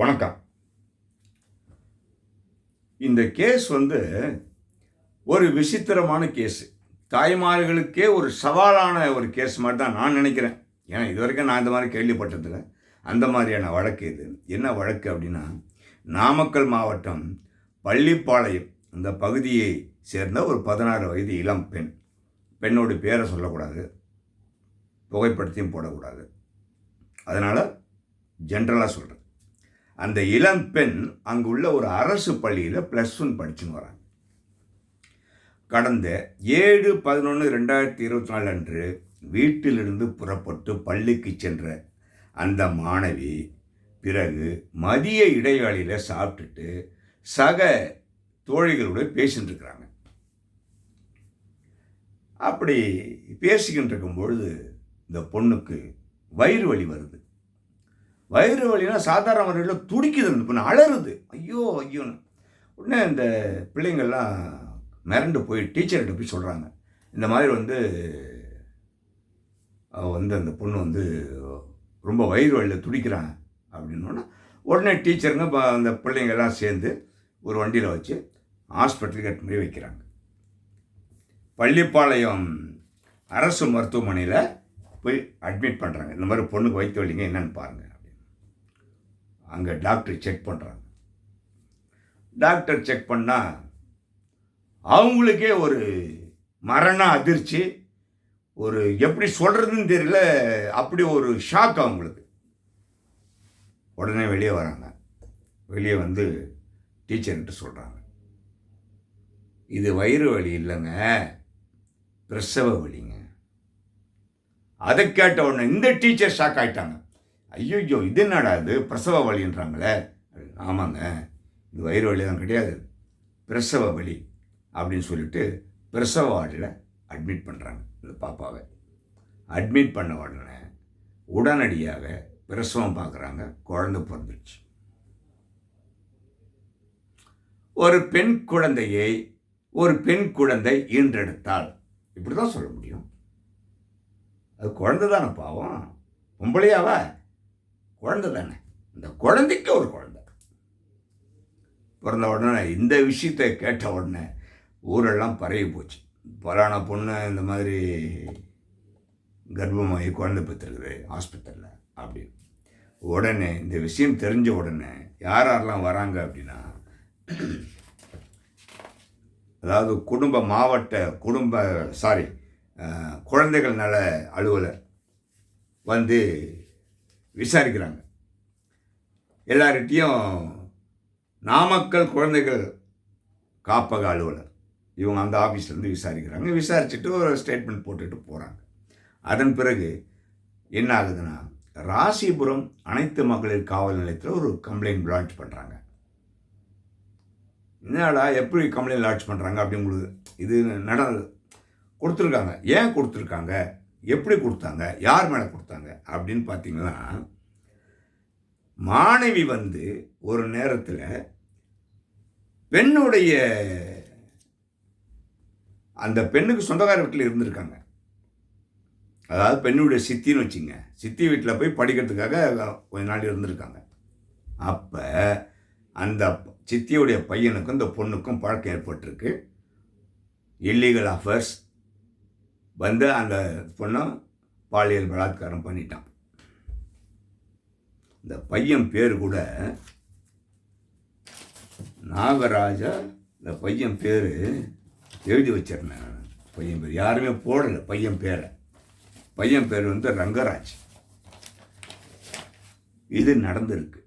வணக்கம். இந்த கேஸ் வந்து ஒரு விசித்திரமான கேஸு. தாய்மார்களுக்கே ஒரு சவாலான ஒரு கேஸ் மாதிரி தான் நான் நினைக்கிறேன். ஏன்னா இது வரைக்கும் நான் இந்த மாதிரி கேள்விப்பட்டதில்லை. அந்த மாதிரியான வழக்கு இது என்ன வழக்கு அப்படின்னா நாமக்கல் மாவட்டம் பள்ளிப்பாளையம் இந்த பகுதியை சேர்ந்த ஒரு பதினாறு வயது இளம் பெண். பெண்ணோட பேரை சொல்லக்கூடாது. புகைப்படத்தையும் போடக்கூடாது. அதனால் ஜென்ரலாக சொல்கிறேன் அந்த இளம் பெண் அங்குள்ள ஒரு அரசு பள்ளியில் ப்ளஸ் ஒன் படிச்சுன்னு வராங்க. கடந்த ஏழு பதினொன்று ரெண்டாயிரத்தி இருபத்தி நாலு அன்று வீட்டிலிருந்து புறப்பட்டு பள்ளிக்கு சென்ற அந்த மாணவி பிறகு மதிய இடைவேளையில் சாப்பிட்டுட்டு சக தோழிகளோடு பேசிட்டு இருக்கிறாங்க. அப்படி பேசிக்கிட்டு இருக்கும் பொழுது இந்த பொண்ணுக்கு வயிறு வலி வருது. வயிறு வலினா சாதாரண முறையில் துடிக்குது இந்த பொண்ணு அலறுது. ஐயோ ஐயோன்னு உடனே இந்த பிள்ளைங்கள்லாம் மிரண்டு போய் டீச்சர்கிட்ட போய் சொல்கிறாங்க இந்த மாதிரி வந்து வந்து அந்த பொண்ணு வந்து ரொம்ப வயிறு வலியில் துடிக்கிறான் அப்படின்னோன்னா உடனே டீச்சருங்க ப- அந்த பிள்ளைங்கள்லாம் சேர்ந்து ஒரு வண்டியில் வச்சு ஹாஸ்பிட்டலுக்கு எட்டு போய் வைக்கிறாங்க. பள்ளிப்பாளையம் அரசு மருத்துவமனையில் போய் அட்மிட் பண்ணுறாங்க இந்த மாதிரி பொண்ணுக்கு வைத்து வலிங்க என்னன்னு பாருங்கள் அங்கே டாக்டர் செக் பண்ணுறாங்க டாக்டர் செக் பண்ணால் அவங்களுக்கே ஒரு மரண அதிர்ச்சி ஒரு எப்படி சொல்கிறதுன்னு தெரியல அப்படி ஒரு ஷாக் அவங்களுக்கு. உடனே வெளியே வராங்க. வெளியே வந்து டீச்சர்கிட்ட சொல்கிறாங்க இது வயிறு வலி இல்லைங்க பிரசவ வலிங்க. அதை கேட்ட உடனே இந்த டீச்சர் ஷாக் ஆகிட்டாங்க ஐயோ இது என்னடா இது? பிரசவ வழின்றாங்களே ஆமாங்க இது வயிறு வலி தான் கிடையாது. பிரசவ வலி அப்படின்னு சொல்லிட்டு பிரசவ வார்டில் அட்மிட் பண்ணுறாங்க இந்த பாப்பாவை. அட்மிட் பண்ண உடனே உடனடியாக பிரசவம் பார்க்குறாங்க குழந்தை பிறந்துருச்சு. ஒரு பெண் குழந்தையை ஒரு பெண் குழந்தை ஈன்றெடுத்தாள் இப்படி தான் சொல்ல முடியும். அது குழந்தை தானே பாவம்? பொம்பளையாவா? குழந்தை தானே? இந்த குழந்தைக்கு ஒரு குழந்தை. பிறந்த உடனே இந்த விஷயத்தை கேட்ட உடனே ஊரெல்லாம் பரவி போச்சு. பலான பொண்ணு இந்த மாதிரி கர்ப்பமாகி குழந்தை பெற்றுருக்குது ஹாஸ்பிட்டலில் அப்படின்னு. உடனே இந்த விஷயம் தெரிஞ்ச உடனே யார் யாரெல்லாம் வராங்க அப்படின்னா அதாவது குடும்ப மாவட்ட குடும்ப சாரி குழந்தைகள் நல அலுவலர் வந்து விசாரிக்கிறாங்க. எல்லார்கிட்டையும் நாமக்கல் குழந்தைகள் காப்பக அலுவலர் இவங்க அந்த ஆஃபீஸ்லேருந்து விசாரிக்கிறாங்க. விசாரிச்சுட்டு ஒரு ஸ்டேட்மெண்ட் போட்டுட்டு போகிறாங்க அதன் பிறகு என்ன ஆகுதுன்னா ராசிபுரம் அனைத்து மகளிர் காவல் நிலையத்தில் ஒரு கம்ப்ளைண்ட் லான்ச் பண்ணுறாங்க என்னடா எப்படி கம்ப்ளைண்ட் லான்ச் பண்ணுறாங்க அப்படி உங்களுக்கு இது நட கொடுத்துருக்காங்க. ஏன் கொடுத்துருக்காங்க? எப்படி கொடுத்தாங்க? யார் மேலே கொடுத்தாங்க? அப்படின்னு பார்த்தீங்கன்னா மாணவி வந்து ஒரு நேரத்தில் பெண்ணுடைய அந்த பெண்ணுக்கு சொந்தக்கார வீட்டில் இருந்திருக்காங்க. அதாவது பெண்ணுடைய சித்தின்னு வச்சுங்க. சித்தி வீட்டில் போய் படிக்கிறதுக்காக கொஞ்ச நாள் இருந்திருக்காங்க. அப்போ அந்த சித்தியுடைய பையனுக்கும் இந்த பொண்ணுக்கும் பழக்கம் ஏற்பட்டிருக்கு. இல்லீகல் அஃபேர்ஸ் வந்து அந்த பொண்ணை பாலியல் பலாத்காரம் பண்ணிட்டான். இந்த பையன் பேர் கூட நாகராஜா இந்த பையன் பேர் எழுதி வச்சிருந்தேன் பையன் பேர் யாருமே போடலை பையன் பேரை. பையன் பேர் வந்து ரங்கராஜ். இது நடந்திருக்கு.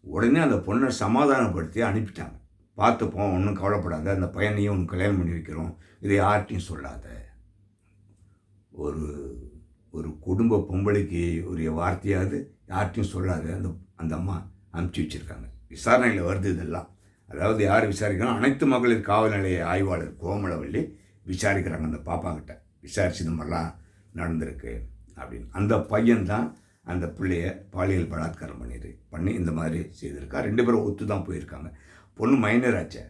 உடனே அந்த பொண்ணை சமாதானப்படுத்தி அனுப்பிட்டாங்க. பார்த்துப்போம் ஒன்றும் கவலைப்படாத அந்த பையனையும் உனக்கு கல்யாணம் பண்ணி வைக்கிறோம். இதை யார்கிட்டையும் சொல்லாத. ஒரு ஒரு குடும்ப பொம்பளைக்கு உரிய வார்த்தையாவது யார்ட்டையும் சொல்லாத அந்த அந்த அம்மா அனுப்பிச்சி வச்சுருக்காங்க. விசாரணையில் வருது இதெல்லாம். அதாவது யார் விசாரிக்கிறாங்க அனைத்து மகளிர் காவல் நிலைய ஆய்வாளர் கோமலவள்ளி விசாரிக்கிறாங்க அந்த பாப்பாக்கிட்ட. விசாரிச்சு இந்த மாதிரிலாம் நடந்திருக்கு அப்படின்னு. அந்த பையன்தான் அந்த பிள்ளைய பாலியல் பலாத்காரம் பண்ணிடு பண்ணி இந்த மாதிரி செய்திருக்கா. ரெண்டு பேரும் ஒத்து தான் போயிருக்காங்க. பொண்ணு மைனர் ஆச்சே.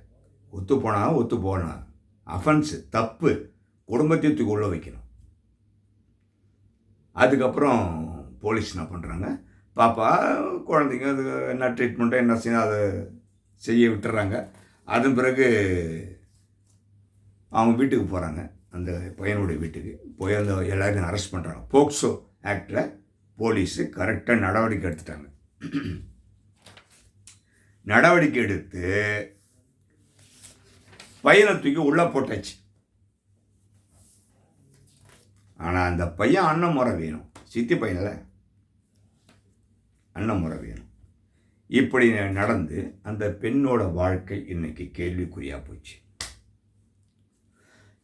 ஒத்து போனால் ஒத்து போனா அஃபன்ஸு தப்பு குடும்பத்தையும் தூக்கி உள்ள வைக்கணும். அதுக்கப்புறம் போலீஸ் என்ன பண்ணுறாங்க பாப்பா குழந்தைங்க அது என்ன ட்ரீட்மெண்ட்டோ என்ன செய்யணும் அதை செய்ய விட்டுறாங்க. அதன் பிறகு அவங்க வீட்டுக்கு போகிறாங்க அந்த பையனுடைய வீட்டுக்கு போய் அந்த எல்லாரையும் அரெஸ்ட் பண்ணுறாங்க போக்சோ ஆக்டில் போலீஸு கரெக்டாக நடவடிக்கை எடுத்துட்டாங்க. நடவடிக்கை எடுத்து பையனை தூக்கி உள்ளே போட்டாச்சு. ஆனால் அந்த பையன் அண்ணன் முறை வேணும். சித்தி பையனில். அண்ணன் முறை வேணும். இப்படி நடந்து அந்த பெண்ணோட வாழ்க்கை இன்னைக்கு கேள்விக்குறியாக போச்சு.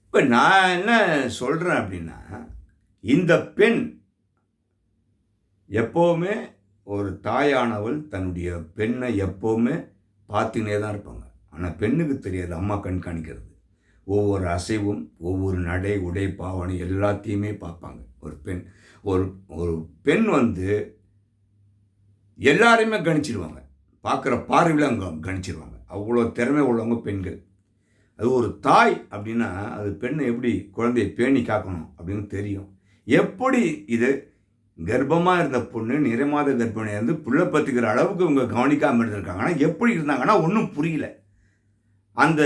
இப்போ நான் என்ன சொல்கிறேன் அப்படின்னா இந்த பெண் எப்போவுமே ஒரு தாயானவள் தன்னுடைய பெண்ணை எப்போவுமே பார்த்துனே தான் இருப்பாங்க. ஆனால் பெண்ணுக்கு தெரியாது. அம்மா கண்காணிக்கிறது ஒவ்வொரு அசைவும் ஒவ்வொரு நடை உடை பாவனை எல்லாத்தையுமே பார்ப்பாங்க. ஒரு பெண் ஒரு ஒரு பெண் வந்து எல்லாரையுமே கணிச்சிடுவாங்க பார்க்குற பார்வையில் அங்கே கணிச்சிடுவாங்க அவ்வளோ திறமை உள்ளவங்க பெண்கள். அது ஒரு தாய் அப்படின்னா அது பெண்ணை எப்படி குழந்தையை பேணி காக்கணும் அப்படின்னு தெரியும். எப்படி இது கர்ப்பமாக இருந்த பொண்ணு நிறைமாத கர்ப்பிணியாக இருந்து புள்ள பத்துக்கிற அளவுக்கு இவங்க கவனிக்காமல் இருந்திருக்காங்க. ஆனால் எப்படி இருந்தாங்கன்னா ஒன்றும் புரியல. அந்த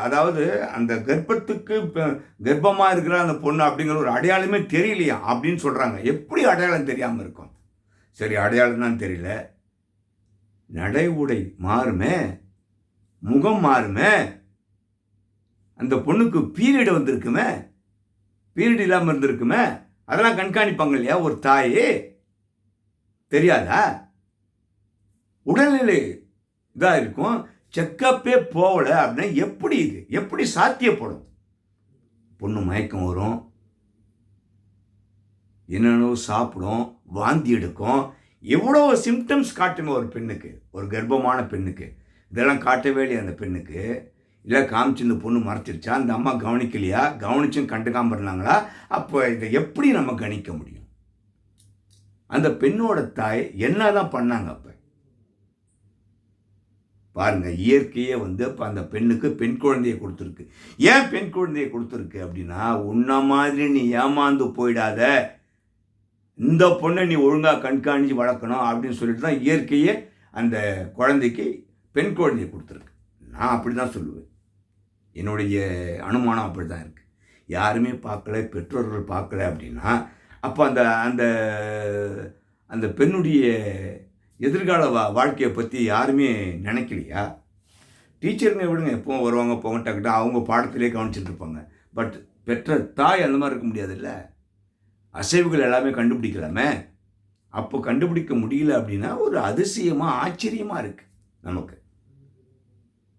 அதாவது அந்த கர்ப்பத்துக்கு கர்ப்பமாக இருக்கிற அந்த பொண்ணு அப்படிங்கிற ஒரு அடையாளமே தெரியலையா அப்படின்னு சொல்கிறாங்க எப்படி அடையாளம் தெரியாமல் இருக்கும்? சரி அடையாளம் தான் தெரியல. நடை உடை மாறுமே? முகம் மாறுமே? அந்த பொண்ணுக்கு பீரியடு வந்திருக்குமே? பீரியட் இல்லாமல் இருந்திருக்குமே? அதெல்லாம் கண்காணிப்பாங்க இல்லையா? ஒரு தாயே? தெரியாதா? உடல்நிலை இதாக இருக்கும். செக்கப்பே போகல அப்படின்னா எப்படி இது? எப்படி சாத்தியப்படும்? பொண்ணு மயக்கம் வரும். என்னென்னோ சாப்பிடும் வாந்தி எடுக்கும். எவ்வளோ சிம்டம்ஸ் காட்டுங்க ஒரு பெண்ணுக்கு. ஒரு கர்ப்பமான பெண்ணுக்கு. இதெல்லாம் காட்டவே இல்லையா அந்த பெண்ணுக்கு? இல்லை காமிச்சு இந்த பொண்ணு மறைச்சிருச்சா? அந்த அம்மா கவனிக்கலையா? கவனிச்சும் கண்டுக்காமல் இருந்தாங்களா? அப்போ இதை எப்படி நம்ம கணிக்க முடியும்? அந்த பெண்ணோட தாய் என்ன தான் பண்ணாங்க அப்போ? பாருங்கள் இயற்கையே வந்து இப்போ அந்த பெண்ணுக்கு பெண் குழந்தையை கொடுத்துருக்கு. ஏன் பெண் குழந்தையை கொடுத்துருக்கு அப்படின்னா உன்ன மாதிரி நீ ஏமாந்து போயிடாத. இந்த பொண்ணை நீ ஒழுங்காக கண்காணித்து வளர்க்கணும் அப்படின்னு சொல்லிட்டு தான் இயற்கையே அந்த குழந்தைக்கு பெண் குழந்தையை கொடுத்துருக்கு. நான் அப்படி தான் சொல்லுவேன். என்னுடைய அனுமானம் அப்படி தான் இருக்குது யாருமே பார்க்கல பெற்றோர்கள் பார்க்கல அப்படின்னா அப்போ அந்த அந்த அந்த பெண்ணுடைய எதிர்கால வா வாழ்க்கையை பற்றி யாருமே நினைக்கலையா? டீச்சருங்க விடுங்க எப்பவும் வருவாங்க போங்க டக்குட்டு அவங்க பாடத்திலே கவனிச்சுட்டு இருப்பாங்க. பட் பெற்ற தாய் அந்த மாதிரி இருக்க முடியாதுல்ல? அசைவுகள் எல்லாமே கண்டுபிடிக்கலாமே? அப்போ கண்டுபிடிக்க முடியல அப்படின்னா ஒரு அதிசயமாக ஆச்சரியமாக இருக்குது நமக்கு.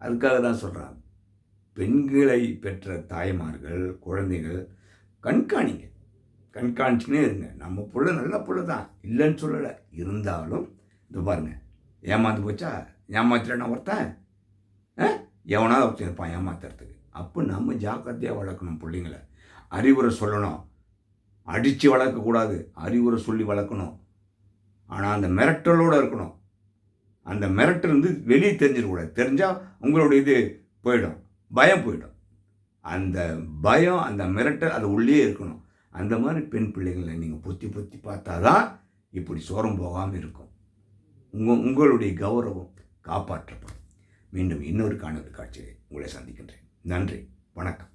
அதுக்காக தான் சொல்கிறாங்க பெண்களை பெற்ற தாய்மார்கள் குழந்தைகள் கண்காணிங்க. கண்காணிச்சுன்னே இருங்க. நம்ம புள்ள நல்ல புள்ள தான் இல்லைன்னு சொல்லலை. இருந்தாலும் இது பாருங்க. ஏமாந்து போச்சா? ஏமாத்திரனா ஒருத்தன் எவனாவது ஒருத்தன் இருப்பான் ஏமாத்துறதுக்கு. அப்போ நம்ம ஜாக்கிரதையாக வளர்க்கணும் பிள்ளைங்களை. அறிவுரை சொல்லணும். அடித்து வளர்க்கக்கூடாது அறிவுரை சொல்லி வளர்க்கணும். ஆனால் அந்த மிரட்டலோடு இருக்கணும். அந்த மிரட்டல் வந்து வெளியே தெரிஞ்சிடக்கூடாது தெரிஞ்சால் உங்களுடைய இது போயிடும். பயம் போயிடும். அந்த பயம் அந்த மிரட்டல் அது உள்ளே இருக்கணும். அந்த மாதிரி பெண் பிள்ளைகளை நீங்கள் பொத்தி பொத்தி பார்த்தா தான் இப்படி சோரம் போகாமல் இருக்கும். உங்களுடைய கௌரவம் காப்பாற்றப்படும். மீண்டும் இன்னொரு காணொலி காட்சியை உங்களை சந்திக்கின்றேன். நன்றி. வணக்கம்.